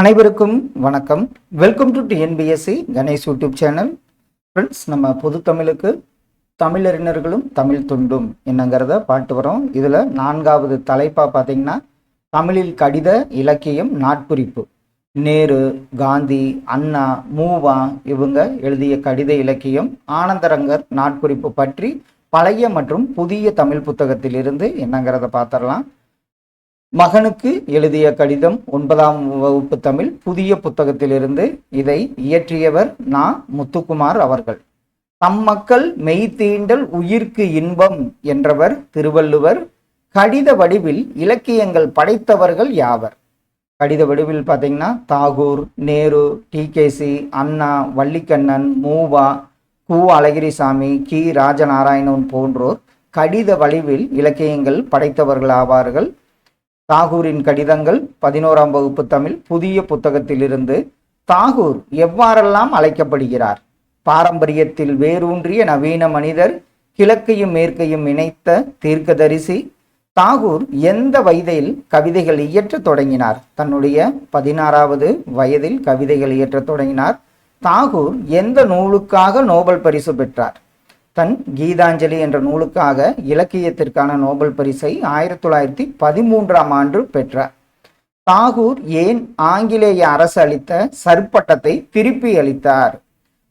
அனைவருக்கும் வணக்கம். Welcome to TNPSC Ganesh YouTube channel friends நம்ம பொது தமிழுக்கு தமிழறிஞர்களும் தமிழ் துண்டும் என்னங்கிறத பாட்டு வரோம். இதில் நான்காவது தலைப்பாக பார்த்தீங்கன்னா தமிழில் கடித இலக்கியம் நாட்குறிப்பு. நேரு காந்தி அண்ணா மூவா இவங்க எழுதிய கடித இலக்கியம் ஆனந்தரங்கர் நாட்குறிப்பு பற்றி பழைய மற்றும் புதிய தமிழ் புத்தகத்திலிருந்து என்னங்கிறத பார்த்துடலாம் மகனுக்கு எழுதிய கடிதம் ஒன்பதாம் வகுப்பு தமிழ் புதிய புத்தகத்திலிருந்து இதை இயற்றியவர் நா. முத்துக்குமார் அவர்கள். தம் மக்கள் மெய்தீண்டல் உயிர்க்கு இன்பம் என்றவர் திருவள்ளுவர். கடித வடிவில் இலக்கியங்கள் படைத்தவர்கள் யாவர்? கடித வடிவில் பார்த்தீங்கன்னா தாகூர் நேரு டிகேசி அண்ணா வள்ளிக்கண்ணன் மூவா கு. அழகிரிசாமி கி. ராஜநாராயணன் போன்றோர் கடித வடிவில் இலக்கியங்கள் படைத்தவர்கள் ஆவார்கள். தாகூரின் கடிதங்கள் பதினோராம் வகுப்பு தமிழ் புதிய புத்தகத்திலிருந்து தாகூர் எவ்வாறெல்லாம் அழைக்கப்படுகிறார்? பாரம்பரியத்தில் வேரூன்றிய நவீன மனிதர் கிழக்கையும் மேற்கையும் இணைத்த தீர்க்கதரிசி தாகூர் எந்த வயதில் கவிதைகள் இயற்றத் தொடங்கினார்? தன்னுடைய பதினாறாவது வயதில் கவிதைகள் இயற்றத் தொடங்கினார். தாகூர் எந்த நூலுக்காக நோபல் பரிசு பெற்றார்? தன் கீதாஞ்சலி என்ற நூலுக்காக இலக்கியத்திற்கான நோபல் பரிசை ஆயிரத்தி தொள்ளாயிரத்தி பதிமூன்றாம் ஆண்டு பெற்றார். தாகூர் ஏன் ஆங்கிலேய அரசு அளித்த சர்பட்டத்தை திருப்பி அளித்தார்?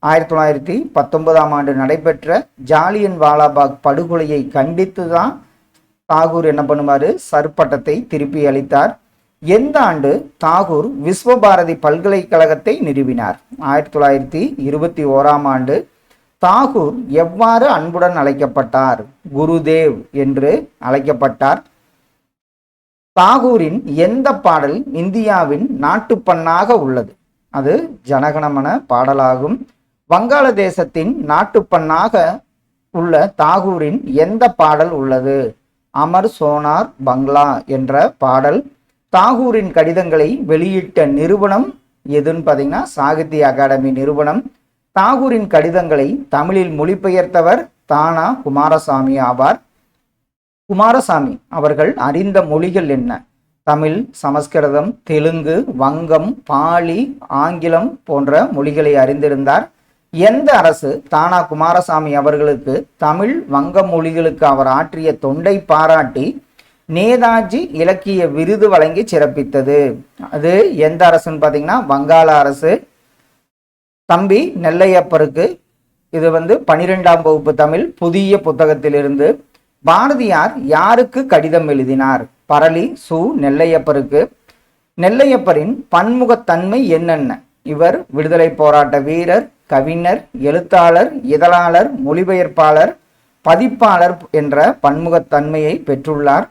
ஆயிரத்தி தொள்ளாயிரத்தி பத்தொன்பதாம் ஆண்டு நடைபெற்ற ஜாலியன் வாலாபாக் படுகொலையை கண்டித்து தான் தாகூர் என்ன பண்ணுவார் சர்பட்டத்தை திருப்பி அளித்தார். எந்த ஆண்டு தாகூர் விஸ்வபாரதி பல்கலைக்கழகத்தை நிறுவினார்? ஆயிரத்தி தொள்ளாயிரத்தி இருபத்தி ஓராம் ஆண்டு தாகூர் எவ்வாறு அன்புடன் அழைக்கப்பட்டார்? குருதேவ் என்று அழைக்கப்பட்டார். தாகூரின் எந்த பாடல் இந்தியாவின் நாட்டுப்பண்ணாக உள்ளது? அது ஜனகணமன பாடலாகும். வங்காளதேசத்தின் நாட்டுப்பண்ணாக உள்ள தாகூரின் எந்த பாடல் உள்ளது? அமர் சோனார் பங்களா என்ற பாடல். தாகூரின் கடிதங்களை வெளியிட்ட நிறுவனம் எதுன்னு பார்த்தீங்கன்னா சாகித்ய அகாடமி நிறுவனம். தாகூரின் கடிதங்களை தமிழில் மொழிபெயர்த்தவர் தானா குமாரசாமி ஆவார். குமாரசாமி அவர்கள் அறிந்த மொழிகள் என்ன? தமிழ் சமஸ்கிருதம் தெலுங்கு வங்கம் பாலி ஆங்கிலம் போன்ற மொழிகளை அறிந்திருந்தார். எந்த அரசு தானா குமாரசாமி அவர்களுக்கு தமிழ் வங்க மொழிகளுக்கு அவர் ஆற்றிய தொண்டை பாராட்டி நேதாஜி இலக்கிய விருது வழங்கி சிறப்பித்தது. அது எந்த அரசுன்னு பார்த்தீங்கன்னா வங்காள அரசு. தம்பி நெல்லையப்பருக்கு இது வந்து பனிரெண்டாம் வகுப்பு தமிழ் புதிய புத்தகத்திலிருந்து. பாரதியார் யாருக்கு கடிதம் எழுதினார்? பரளி சு நெல்லையப்பருக்கு. நெல்லையப்பரின் பன்முகத்தன்மை என்னென்ன? இவர் விடுதலை போராட்ட வீரர் கவிஞர் எழுத்தாளர் இதழாளர் மொழிபெயர்ப்பாளர் பதிப்பாளர் என்ற பன்முகத்தன்மையை பெற்றுள்ளார்.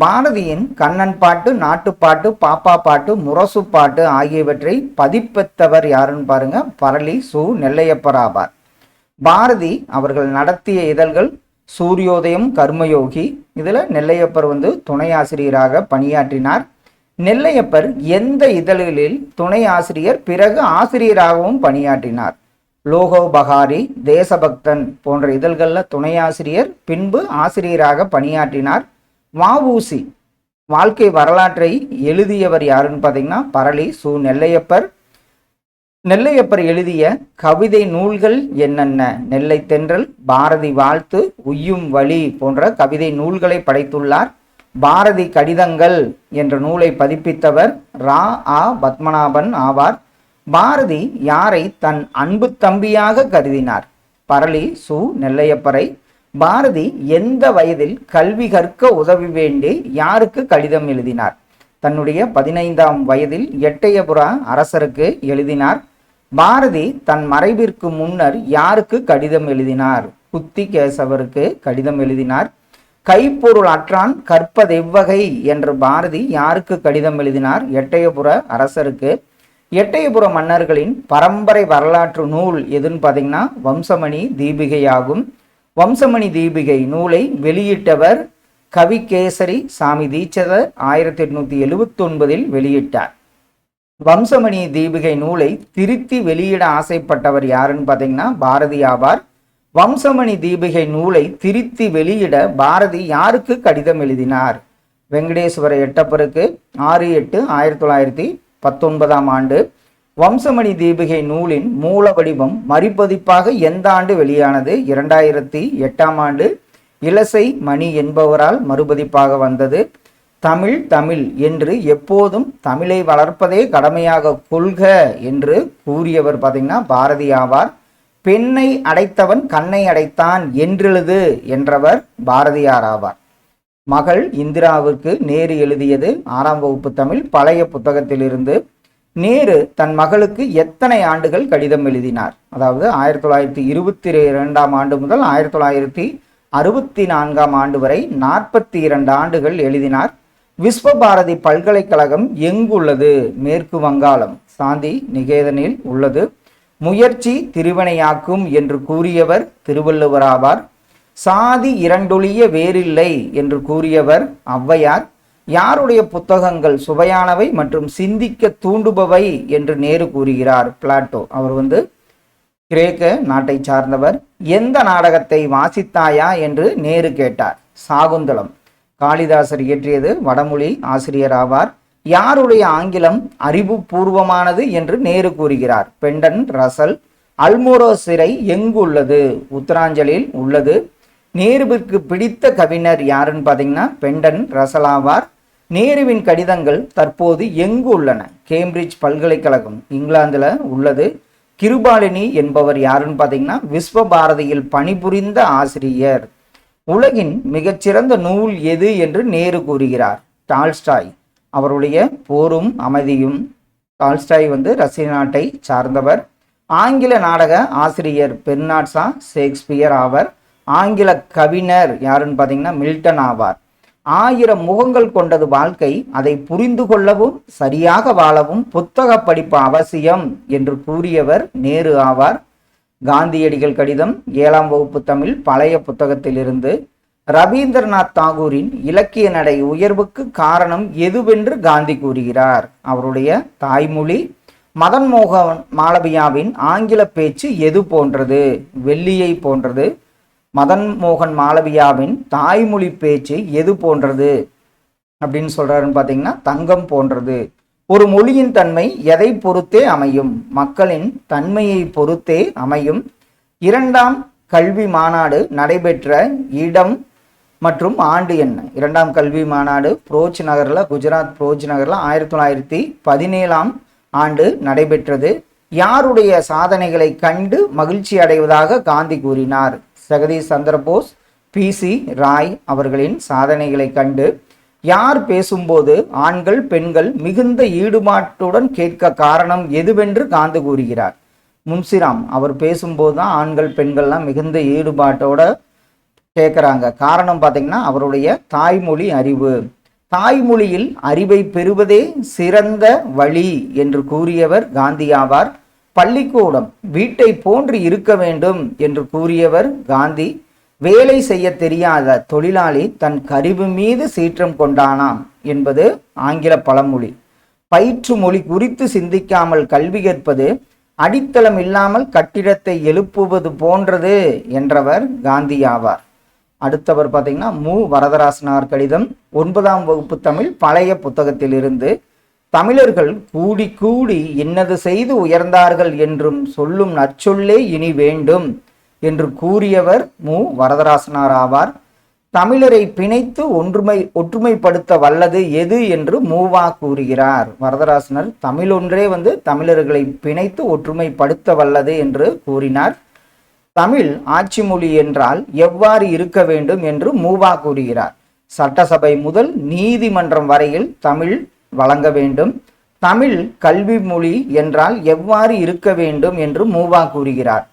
பாரதியின் கண்ணன் பாட்டு நாட்டுப்பாட்டு பாப்பா பாட்டு முரசு பாட்டு ஆகியவற்றை பதிப்பித்தவர் யாருன்னு பாருங்க. பரளி சு நெல்லையப்பர் ஆவார். பாரதி அவர்கள் நடத்திய இதழ்கள் சூரியோதயம் கர்மயோகி. இதில் நெல்லையப்பர் வந்து துணை ஆசிரியராக பணியாற்றினார். நெல்லையப்பர் எந்த இதழ்களில் துணை ஆசிரியர் பிறகு ஆசிரியராகவும் பணியாற்றினார். லோகோ பகாரி தேசபக்தன் போன்ற இதழ்களில் துணை ஆசிரியர் பின்பு ஆசிரியராக பணியாற்றினார். வஉசி வாழ்க்கை வரலாற்றை எழுதியவர் யாருன்னு பார்த்தீங்கன்னா பரளி சு நெல்லையப்பர். நெல்லையப்பர் எழுதிய கவிதை நூல்கள் என்னென்ன? நெல்லை தென்றல் பாரதி வாழ்த்து உய்யும் வழி போன்ற கவிதை நூல்களை படைத்துள்ளார். பாரதி கடிதங்கள் என்ற நூலை பதிப்பித்தவர் ரா. ஆ. பத்மநாபன் ஆவார். பாரதி யாரை தன் அன்பு தம்பியாக கருதினார்? பரளி சு நெல்லையப்பரை. பாரதி எந்த வயதில் கல்வி கற்க உதவி வேண்டி யாருக்கு கடிதம் எழுதினார்? தன்னுடைய பதினைந்தாம் வயதில் எட்டயபுரா அரசருக்கு எழுதினார். பாரதி தன் மறைவிற்கு முன்னர் யாருக்கு கடிதம் எழுதினார்? குத்தி கேசவருக்கு கடிதம் எழுதினார். கைப்பொருள் அற்றான் கற்பதெவ்வகை என்று பாரதி யாருக்கு கடிதம் எழுதினார்? எட்டயபுர அரசருக்கு. எட்டயபுர மன்னர்களின் பரம்பரை வரலாற்று நூல் எதுன்னு பார்த்தீங்கன்னா வம்சமணி தீபிகையாகும். வம்சமணி தீபிகை நூலை வெளியிட்டவர் கவிகேசரி சாமி தீட்சதர் ஆயிரத்தி எட்நூத்தி எழுபத்தொன்பதில் வெளியிட்டார். வம்சமணி தீபிகை நூலை திருத்தி வெளியிட ஆசைப்பட்டவர் யாருன்னு பார்த்தீங்கன்னா பாரதி ஆவார் வம்சமணி தீபிகை நூலை திருத்தி வெளியிட பாரதி யாருக்கு கடிதம் எழுதினார்? வெங்கடேஸ்வர எட்டப்பருக்கு ஆறு எட்டு ஆயிரத்தி தொள்ளாயிரத்தி பத்தொன்பதாம் ஆண்டு. வம்சமணி தீபிகை நூலின் மூல வடிவம் மறுபதிப்பாக எந்த ஆண்டு வெளியானது? இரண்டாயிரத்தி எட்டாம் ஆண்டு. இலசை மணி என்பவரால் மறுபதிப்பாக வந்தது. தமிழ் தமிழ் என்று எப்போதும் தமிழை வளர்ப்பதே கடமையாக கொள்க என்று கூறியவர் பார்த்தீங்கன்னா பாரதி ஆவார். பெண்ணை அடைத்தவன் கண்ணை அடைத்தான் என்றெழுது என்றவர் பாரதியார் ஆவார். மகள் இந்திராவுக்கு நேரு எழுதியது. ஆறாம் வகுப்பு தமிழ். பழைய புத்தகத்திலிருந்து நேரு தன் மகளுக்கு எத்தனை ஆண்டுகள் கடிதம் எழுதினார்? அதாவது ஆயிரத்தி தொள்ளாயிரத்தி இருபத்தி இரண்டாம் ஆண்டு முதல் ஆயிரத்தி தொள்ளாயிரத்தி அறுபத்தி நான்காம் ஆண்டு வரை நாற்பத்தி இரண்டு ஆண்டுகள் எழுதினார். விஸ்வபாரதி பல்கலைக்கழகம் எங்குள்ளது? மேற்கு வங்காளம். சாந்தி நிகேதனில் உள்ளது. முயற்சி திருவினையாக்கும் என்று கூறியவர் திருவள்ளுவர் ஆவார். சாதி இரண்டொழிய வேறில்லை என்று கூறியவர் ஔவையார். யாருடைய புத்தகங்கள் சுவையானவை மற்றும் சிந்திக்க தூண்டுபவை என்று நேரு கூறுகிறார் பிளாட்டோ. அவர் வந்து கிரேக்க நாட்டை சார்ந்தவர். எந்த நாடகத்தை வாசித்தாயா என்று நேரு கேட்டார். சாகுந்தலம். காளிதாசர் இயற்றியது வடமொழி ஆசிரியர் ஆவார். யாருடைய ஆங்கிலம் அறிவுபூர்வமானது என்று நேரு கூறுகிறார். Pendant Russell. அல்மோரோ சிறை எங்குள்ளது? உத்தராஞ்சலில் உள்ளது. நேருவிற்கு பிடித்த கவிஞர் யாருன்னு பார்த்தீங்கன்னா பெண்டன் ரசல் ஆவார் நேருவின் கடிதங்கள் தற்போது எங்கு உள்ளன? கேம்பிரிட்ஜ் பல்கலைக்கழகம் இங்கிலாந்தில் உள்ளது. கிருபாலினி என்பவர் யாருன்னு பார்த்தீங்கன்னா விஸ்வபாரதியில் பணிபுரிந்த ஆசிரியர். உலகின் மிகச்சிறந்த நூல் எது என்று நேரு கூறுகிறார். டால்ஸ்டாய் அவருடைய போரும் அமைதியும். டால்ஸ்டாய் வந்து ரஷ்ய நாட்டை சார்ந்தவர். ஆங்கில நாடக ஆசிரியர் பெர்னாட்ஸா ஷேக்ஸ்பியர் ஆவர். ஆங்கில கவிஞர் யாருன்னு பார்த்தீங்கன்னா மில்டன் ஆவார். ஆயிரம் முகங்கள் கொண்டது வாழ்க்கை அதை புரிந்து கொள்ளவும் சரியாக வாழவும் புத்தக படிப்பு அவசியம் என்று கூறியவர் நேரு ஆவார். காந்தியடிகள் கடிதம் ஏழாம் வகுப்பு தமிழ் பழைய புத்தகத்திலிருந்து ரவீந்திரநாத் தாகூரின் இலக்கிய நடை உயர்வுக்கு காரணம் எதுவென்று காந்தி கூறுகிறார். அவருடைய தாய்மொழி மதன் மோகன் மாளவியாவின் ஆங்கில பேச்சு எது போன்றது வெள்ளியை போன்றது மதன் மோகன் மாளவியாவின் தாய்மொழி பேச்சு எது போன்றது? அப்படின்னு சொல்கிறாருன்னு பார்த்தீங்கன்னா தங்கம் போன்றது. ஒரு மொழியின் தன்மை எதை பொறுத்தே அமையும்? மக்களின் தன்மையை பொறுத்தே அமையும். இரண்டாம் கல்வி மாநாடு நடைபெற்ற இடம் மற்றும் ஆண்டு என்ன? இரண்டாம் கல்வி மாநாடு புரோச் நகரில் குஜராத் புரோச் நகரில் ஆயிரத்தி தொள்ளாயிரத்தி பதினேழாம் ஆண்டு நடைபெற்றது. யாருடைய சாதனைகளை கண்டு மகிழ்ச்சி அடைவதாக காந்தி கூறினார்? ஜெகதீஷ் சந்திரபோஸ் பி சி ராய் அவர்களின் சாதனைகளை கண்டு யார் பேசும்போது ஆண்கள் பெண்கள் மிகுந்த ஈடுபாட்டுடன் கேட்க காரணம் எதுவென்று காந்து கூறுகிறார். முன்சிராம் அவர் பேசும்போது தான் ஆண்கள் பெண்கள்லாம் மிகுந்த ஈடுபாட்டோட கேட்குறாங்க. காரணம் பார்த்தீங்கன்னா அவருடைய தாய்மொழி அறிவு. தாய்மொழியில் அறிவை பெறுவதே சிறந்த வழி என்று கூறியவர் காந்தி ஆவார் பள்ளிக்கூடம் வீட்டை போன்று இருக்க வேண்டும் என்று கூறியவர் காந்தி வேலை செய்ய தெரியாத தொழிலாளி தன் கருவி மீது சீற்றம் கொண்டானாம் என்பது ஆங்கில பழமொழி. பயிற்று மொழி குறித்து சிந்திக்காமல் கல்வி கற்பது அடித்தளம் இல்லாமல் கட்டிடத்தை எழுப்புவது போன்றது என்றவர் காந்தி ஆவார். அடுத்தவர் பார்த்தீங்கன்னா மு. வரதராசனார் கடிதம் ஒன்பதாம் வகுப்பு தமிழ் பழைய புத்தகத்திலிருந்து தமிழர்கள் கூடி கூடி இன்னது செய்து உயர்ந்தார்கள் என்றும் சொல்லும் நற்சொல்லே இனி வேண்டும் என்று கூறியவர் மு. வரதராசனார் ஆவார். தமிழரை பிணைத்து ஒன்றுமை ஒற்றுமைப்படுத்த வல்லது எது என்று மூவா கூறுகிறார். வரதராசனர் தமிழொன்றே வந்து தமிழர்களை பிணைத்து ஒற்றுமைப்படுத்த வல்லது என்று கூறினார். தமிழ் ஆட்சி மொழி என்றால் எவ்வாறு இருக்க வேண்டும் என்று மூவா கூறுகிறார். சட்டசபை முதல் நீதிமன்றம் வரையில் தமிழ் வழங்க வேண்டும். தமிழ் கல்வி மொழி என்றால் எவ்வாறு இருக்க வேண்டும் என்று மூவா கூறுகிறார்.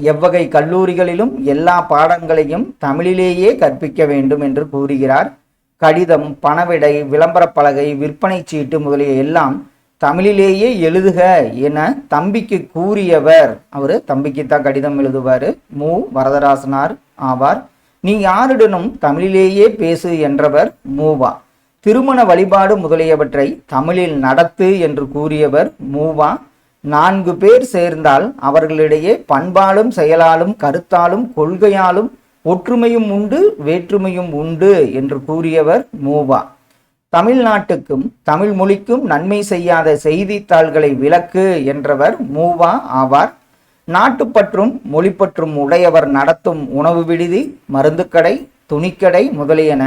எவ்வகை கல்லூரிகளிலும் எல்லா பாடங்களையும் தமிழிலேயே கற்பிக்க வேண்டும் என்று கூறுகிறார். கடிதம் பணவிடை விளம்பரப் பலகை விற்பனை சீட்டு முதலிய எல்லாம் தமிழிலேயே எழுதுக என தம்பிக்கு கூறியவர். அவர் தம்பிக்கு தான் கடிதம் எழுதுவார். மு. வரதராசனார் ஆவார். நீ யாருடனும் தமிழிலேயே பேசு என்றவர் மூவா. திருமண வழிபாடு முதலியவற்றை தமிழில் நடத்து என்று கூறியவர் மூவா. நான்கு பேர் சேர்ந்தால் அவர்களிடையே பண்பாலும் செயலாலும் கருத்தாலும் கொள்கையாலும் ஒற்றுமையும் உண்டு வேற்றுமையும் உண்டு என்று கூறியவர் மூவா. தமிழ்நாட்டுக்கும் தமிழ் மொழிக்கும் நன்மை செய்யாத செய்தித்தாள்களை விலக்கு என்றவர் மூவா ஆவார். நாட்டுப்பற்றும் மொழிப்பற்றும் உடையவர் நடத்தும் உணவு விடுதி மருந்துக்கடை துணிக்கடை முதலியன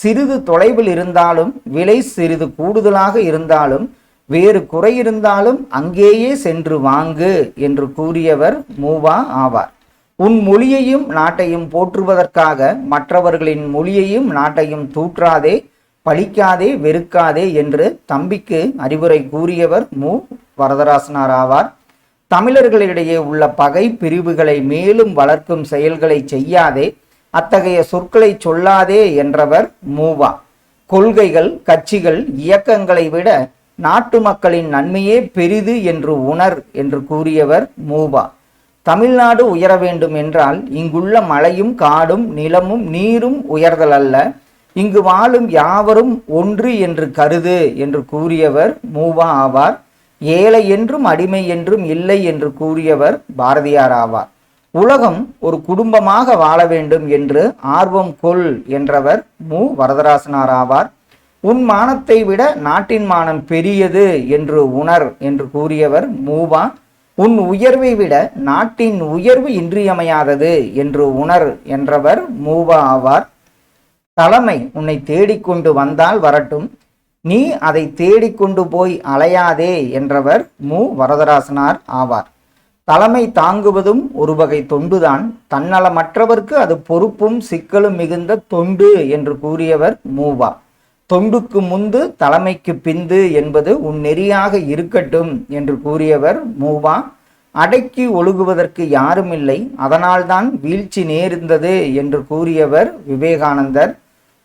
சிறிது தொலைவில் இருந்தாலும் விலை சிறிது கூடுதலாக இருந்தாலும் வேறு குறை இருந்தாலும் அங்கேயே சென்று வாங்கு என்று கூறியவர் மூவா ஆவார். உன் மொழியையும் நாட்டையும் போற்றுவதற்காக மற்றவர்களின் மொழியையும் நாட்டையும் தூற்றாதே பழிக்காதே வெறுக்காதே என்று தம்பிக்கு அறிவுரை கூறியவர் மு. வரதராசனார் ஆவார். தமிழர்களிடையே உள்ள பகை பிரிவுகளை மேலும் வளர்க்கும் செயல்களை செய்யாதே அத்தகைய சொற்களை சொல்லாதே என்றவர் மூவா. கொள்கைகள் கட்சிகள் இயக்கங்களை விட நாட்டு மக்களின் நன்மையே பெரிது என்று உணர் என்று கூறியவர் மூவா. தமிழ்நாடு உயர வேண்டும் என்றால் இங்குள்ள மலையும் காடும் நிலமும் நீரும் உயர்தல் அல்ல இங்கு வாழும் யாவரும் ஒன்று என்று கருது என்று கூறியவர் மூவா ஆவார். ஏழை என்றும் அடிமை என்றும் இல்லை என்று கூறியவர் பாரதியார் ஆவார். உலகம் ஒரு குடும்பமாக வாழ வேண்டும் என்று ஆர்வம் கொள் என்றவர் மு. வரதராசனார் ஆவார். உன் மானத்தை விட நாட்டின் மானம் பெரியது என்று உணர் என்று கூறியவர் மூவா உன் உயர்வை விட நாட்டின் உயர்வு இன்றியமையாதது என்று உணர் என்றவர் மூவா ஆவார். தலைமை உன்னை தேடிக்கொண்டு வந்தால் வரட்டும். நீ அதை தேடிக்கொண்டு போய் அலையாதே என்றவர் மு. வரதராசனார் ஆவார். தலைமை தாங்குவதும் ஒரு வகை தொண்டுதான். தன்னலமற்றவர்க்கு அது பொறுப்பும் சிக்கலும் மிகுந்த தொண்டு என்று கூறியவர் மூவா. தொண்டுக்கு முந்து தலைமைக்கு பிந்து என்பது உன் நெறியாக இருக்கட்டும் என்று கூறியவர் மூவா. அடக்கி ஒழுகுவதற்கு யாருமில்லை அதனால்தான் வீழ்ச்சி நேர்ந்தது என்று கூறியவர் விவேகானந்தர்.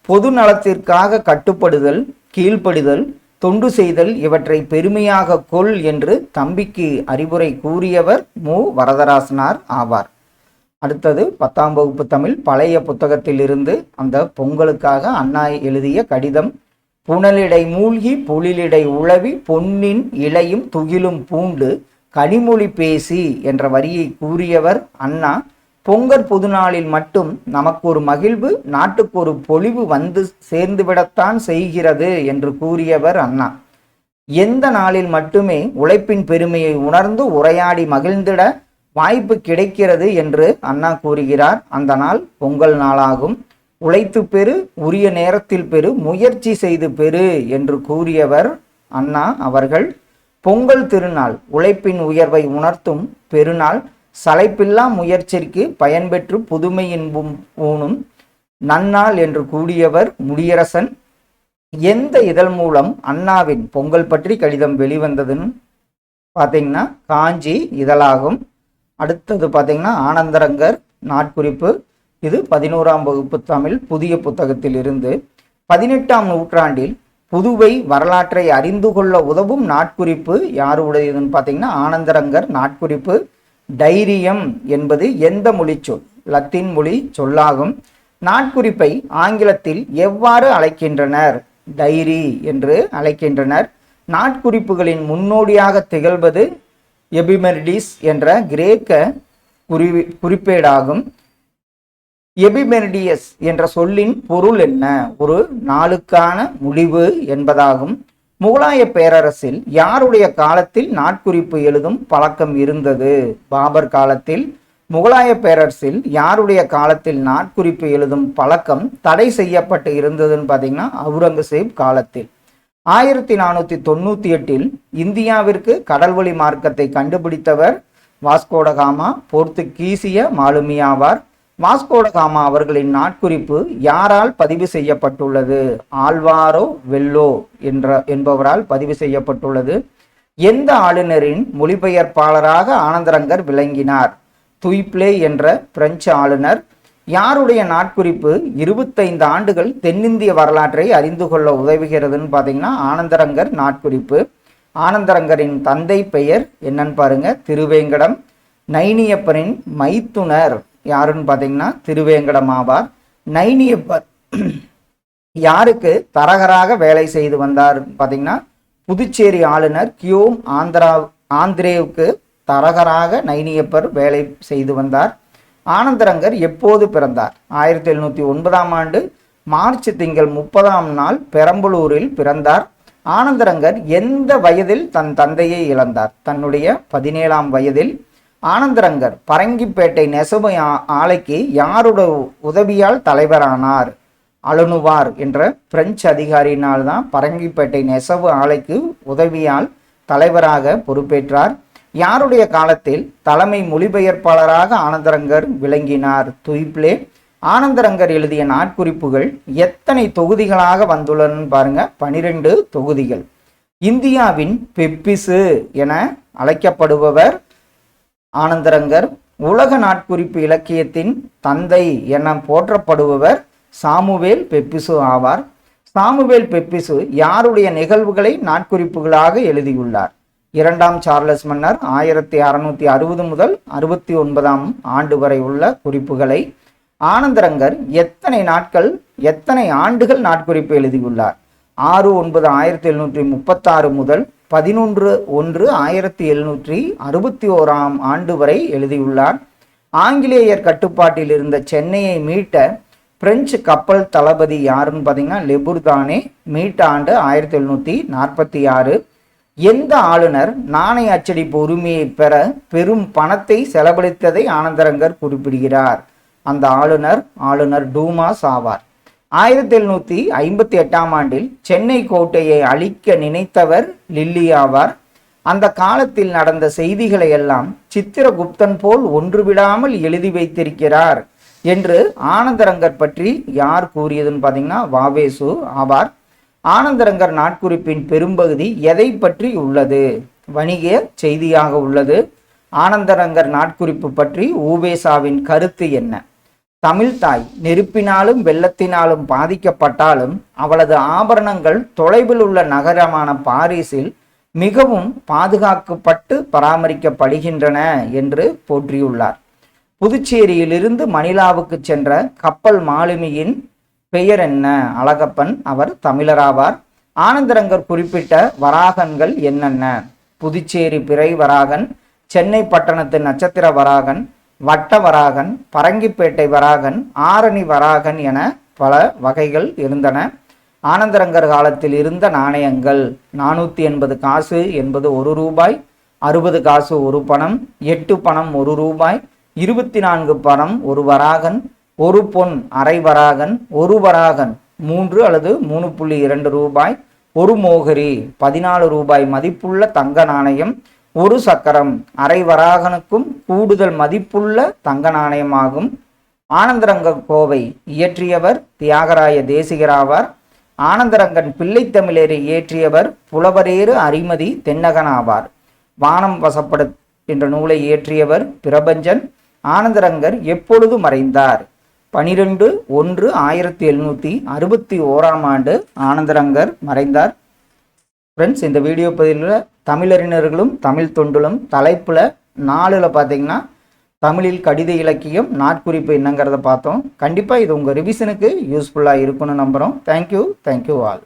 பொது நலத்திற்காக கட்டுப்படுதல் கீழ்ப்படிதல் தொண்டு செய்தல் இவற்றை பெருமையாக கொள் என்று தம்பிக்கு அறிவுரை கூறியவர் மு. வரதராசனார் ஆவார். அடுத்தது பத்தாம் வகுப்பு தமிழ் பழைய புத்தகத்திலிருந்து அந்த பொங்கலுக்காக அண்ணா எழுதிய கடிதம் புனலிடை மூழ்கி புலிலிடை உழவி பொன்னின் இலையும் துகிலும் பூண்டு கனிமொழி பேசி என்ற வரியை கூறியவர் அண்ணா. பொங்கற் புதுநாளில் மட்டும் நமக்கு ஒரு மகிழ்வு நாட்டுக்கு ஒரு பொலிவு வந்து சேர்ந்துவிடத்தான் செய்கிறது என்று கூறியவர் அண்ணா. எந்த நாளில் மட்டுமே உழைப்பின் பெருமையை உணர்ந்து உரையாடி மகிழ்ந்திட வாய்ப்பு கிடைக்கிறது என்று அண்ணா கூறுகிறார். அந்த நாள் பொங்கல் நாளாகும். உழைத்து பெறு உரிய நேரத்தில் பெறு முயற்சி செய்து பெறு என்று கூறியவர் அண்ணா அவர்கள். பொங்கல் திருநாள் உழைப்பின் உயர்வை உணர்த்தும் பெருநாள். சளைப்பில்லா முயற்சிக்கு பயன்பெற்று புதுமையின் ஊனும் நன்னாள் என்று கூடியவர் முடியரசன். எந்த இதழ் மூலம் அண்ணாவின் பொங்கல் பற்றி கடிதம் வெளிவந்ததுன்னு பார்த்தீங்கன்னா காஞ்சி இதழாகும். அடுத்தது பார்த்தீங்கன்னா ஆனந்தரங்கர் நாட்குறிப்பு. இது பதினோராம் வகுப்பு தமிழ் புதிய புத்தகத்தில் இருந்து பதினெட்டாம் நூற்றாண்டில் புதுவை வரலாற்றை அறிந்து கொள்ள உதவும் நாட்குறிப்பு யாருடையதுன்னு பார்த்தீங்கன்னா ஆனந்தரங்கர் நாட்குறிப்பு. டைரியம் என்பது எந்த மொழி சொல் லத்தீன் மொழி சொல்லாகும். நாட்குறிப்பை ஆங்கிலத்தில் எவ்வாறு அழைக்கின்றனர்? டைரி என்று அழைக்கின்றனர். நாட்குறிப்புகளின் முன்னோடியாக திகழ்வது எபிமெரிடிஸ் என்ற கிரேக்க குறி குறிப்பேடாகும். எபிமெரிடியஸ் என்ற சொல்லின் பொருள் என்ன? ஒரு நாளுக்கான முடிவு என்பதாகும். முகலாய பேரரசில் யாருடைய காலத்தில் நாட்குறிப்பு எழுதும் பழக்கம் இருந்தது? பாபர் காலத்தில் முகலாய பேரரசில் யாருடைய காலத்தில் நாட்குறிப்பு எழுதும் பழக்கம் தடை செய்யப்பட்டு இருந்ததுன்னு பார்த்தீங்கன்னா அவுரங்கசீப் காலத்தில். ஆயிரத்தி நானூற்றி தொண்ணூற்றி எட்டில் இந்தியாவிற்கு கடல்வழி மார்க்கத்தை கண்டுபிடித்தவர் வாஸ்கோடகாமா போர்த்துகீசிய மாலுமியாவார் வாஸ்கோடகாமா அவர்களின் நாட்குறிப்பு யாரால் பதிவு செய்யப்பட்டுள்ளது? ஆழ்வாரோ வெல்லோ என்ற என்பவரால் பதிவு செய்யப்பட்டுள்ளது. எந்த ஆளுநரின் மொழிபெயர்ப்பாளராக ஆனந்தரங்கர் விளங்கினார்? துய்ப்ளே என்ற பிரெஞ்சு ஆளுநர். யாருடைய நாட்குறிப்பு இருபத்தைந்து ஆண்டுகள் தென்னிந்திய வரலாற்றை அறிந்து கொள்ள உதவுகிறதுன்னு பார்த்தீங்கன்னா ஆனந்தரங்கர் நாட்குறிப்பு. ஆனந்தரங்கரின் தந்தை பெயர் என்னன்னு பாருங்க திருவேங்கடம். நைனியப்பரின் மைத்துனர். யாருன்னு பார்த்தீங்கன்னா திருவேங்கடம் ஆவார் நைனியப்பர் யாருக்கு தரகராக வேலை செய்து வந்தார் பார்த்தீங்கன்னா புதுச்சேரி ஆளுநர் கியோம் ஆந்திரா ஆந்திரேவுக்கு தரகராக நைனியப்பர் வேலை செய்து வந்தார். ஆனந்தரங்கர் எப்போது பிறந்தார்? ஆயிரத்தி எழுநூற்றி ஒன்பதாம் ஆண்டு மார்ச் திங்கள் முப்பதாம் நாள் பெரம்பலூரில் பிறந்தார். ஆனந்தரங்கர் எந்த வயதில் தன் தந்தையை இழந்தார்? தன்னுடைய பதினேழாம் வயதில் ஆனந்தரங்கர் பரங்கிப்பேட்டை நெசவு ஆலைக்கு யாருடைய உதவியால் தலைவரானார்? அலுனுவார் என்ற பிரெஞ்சு அதிகாரியினால் தான் பரங்கிப்பேட்டை நெசவு ஆலைக்கு உதவியால் தலைவராக பொறுப்பேற்றார். யாருடைய காலத்தில் தலைமை மொழிபெயர்ப்பாளராக ஆனந்தரங்கர் விளங்கினார்? துய்ப்ளே ஆனந்தரங்கர் எழுதிய நாட்குறிப்புகள் எத்தனை தொகுதிகளாக வந்துள்ளன பாருங்க. பனிரெண்டு தொகுதிகள். இந்தியாவின் பெப்பிசு என அழைக்கப்படுபவர் ஆனந்தரங்கர் உலக நாட்குறிப்பு இலக்கியத்தின் தந்தை என போற்றப்படுபவர் சாமுவேல் பெப்பிசு ஆவார். சாமுவேல் பெப்பிசு யாருடைய நிகழ்வுகளை நாட்குறிப்புகளாக எழுதியுள்ளார்? இரண்டாம் சார்லஸ் மன்னர் ஆயிரத்தி அறுநூத்தி அறுபது முதல் அறுபத்தி ஒன்பதாம் ஆண்டு வரை உள்ள குறிப்புகளை ஆனந்தரங்கர் எத்தனை நாட்கள் எத்தனை ஆண்டுகள் நாட்குறிப்பு எழுதியுள்ளார்? ஆறு ஒன்பது ஆயிரத்தி எழுநூற்றி முப்பத்தாறு முதல் பதினொன்று ஒன்று ஆயிரத்தி எழுநூற்றி அறுபத்தி ஓராம் ஆண்டு வரை எழுதியுள்ளார். ஆங்கிலேயர் கட்டுப்பாட்டில் இருந்த சென்னையை மீட்ட பிரெஞ்சு கப்பல் தளபதி யாருன்னு பார்த்தீங்கன்னா லெபுர்தானே மீட்ட ஆண்டு ஆயிரத்தி எழுநூற்றி நாற்பத்தி ஆறு. எந்த ஆளுநர் நாணய அச்சடிப்பு உரிமையை பெற பெரும் பணத்தை செலவழித்ததை ஆனந்தரங்கர் குறிப்பிடுகிறார். அந்த ஆளுநர் ஆளுநர் டூமாஸ் ஆவார். ஆயிரத்தி எழுநூத்தி ஐம்பத்தி எட்டாம் ஆண்டில் சென்னை கோட்டையை அழிக்க நினைத்தவர் லில்லி ஆவார். அந்த காலத்தில் நடந்த செய்திகளை எல்லாம் சித்திரகுப்தன் போல் ஒன்றுவிடாமல் எழுதி வைத்திருக்கிறார் என்று ஆனந்தரங்கர் பற்றி யார் கூறியதுன்னு பார்த்தீங்கன்னா வாவேசு ஆவார். ஆனந்தரங்கர் நாட்குறிப்பின் பெரும்பகுதி எதை பற்றி உள்ளது? வணிக செய்தியாக உள்ளது. ஆனந்தரங்கர் நாட்குறிப்பு பற்றி ஊவேசாவின் கருத்து என்ன? தமிழ்தாய் நெருப்பினாலும் வெள்ளத்தினாலும் பாதிக்கப்பட்டாலும் அவளது ஆபரணங்கள் தொலைவில் உள்ள நகரமான பாரிஸில் மிகவும் பாதுகாக்கப்பட்டு பராமரிக்கப்படுகின்றன என்று போற்றியுள்ளார். புதுச்சேரியிலிருந்து மணிலாவுக்கு சென்ற கப்பல் மாலுமியின் பெயர் என்ன? அழகப்பன் அவர் தமிழராவார். ஆனந்தரங்கர் குறிப்பிட்ட வராகன்கள் என்னென்ன? புதுச்சேரி பிறை வராகன் சென்னை பட்டணத்து நட்சத்திர வராகன் வட்ட வராகன் பரங்கிப்பேட்டை வராகன் ஆரணி வராகன் என பல வகைகள் இருந்தன. ஆனந்தரங்கர் காலத்தில் இருந்த நாணயங்கள் நானூற்றி எண்பது காசு என்பது ஒரு ரூபாய் அறுபது காசு ஒரு பணம் எட்டு பணம் ஒரு ரூபாய் இருபத்தி நான்கு பணம் ஒரு வராகன் ஒரு பொன் அரை வராகன் ஒரு வராகன் மூன்று அல்லது மூணு புள்ளி இரண்டு ரூபாய் ஒரு மோகரி பதினாலு ரூபாய் மதிப்புள்ள தங்க நாணயம் ஒரு சக்கரம் அரை வராகனுக்கும் கூடுதல் மதிப்புள்ள தங்க நாணயமாகும் ஆனந்தரங்க கோவை இயற்றியவர் தியாகராய தேசிகராவார். ஆனந்தரங்கன் பிள்ளைத்தமிழரை இயற்றியவர் புலவரேறு அரிமதி தென்னகன் ஆவார் வானம் வசப்படு என்ற நூலை இயற்றியவர் பிரபஞ்சன். ஆனந்தரங்கர் எப்பொழுது மறைந்தார்? பனிரெண்டு ஒன்று ஆயிரத்தி எழுநூற்றி அறுபத்தி ஓராம் ஆண்டு ஆனந்தரங்கர் மறைந்தார். ஃப்ரெண்ட்ஸ் இந்த வீடியோ பதிவில் தமிழறிஞர்களும் தமிழ் தொண்டுலும் தலைப்பில் நாலில் பார்த்தீங்கன்னா தமிழில் கடித இலக்கியம் நாட்குறிப்பு என்னங்கிறத பார்த்தோம். கண்டிப்பாக இது உங்கள் ரிவிஷனுக்கு யூஸ்ஃபுல்லாக இருக்கும்னு நம்புகிறோம் தேங்க்யூ தேங்க்யூ ஆல்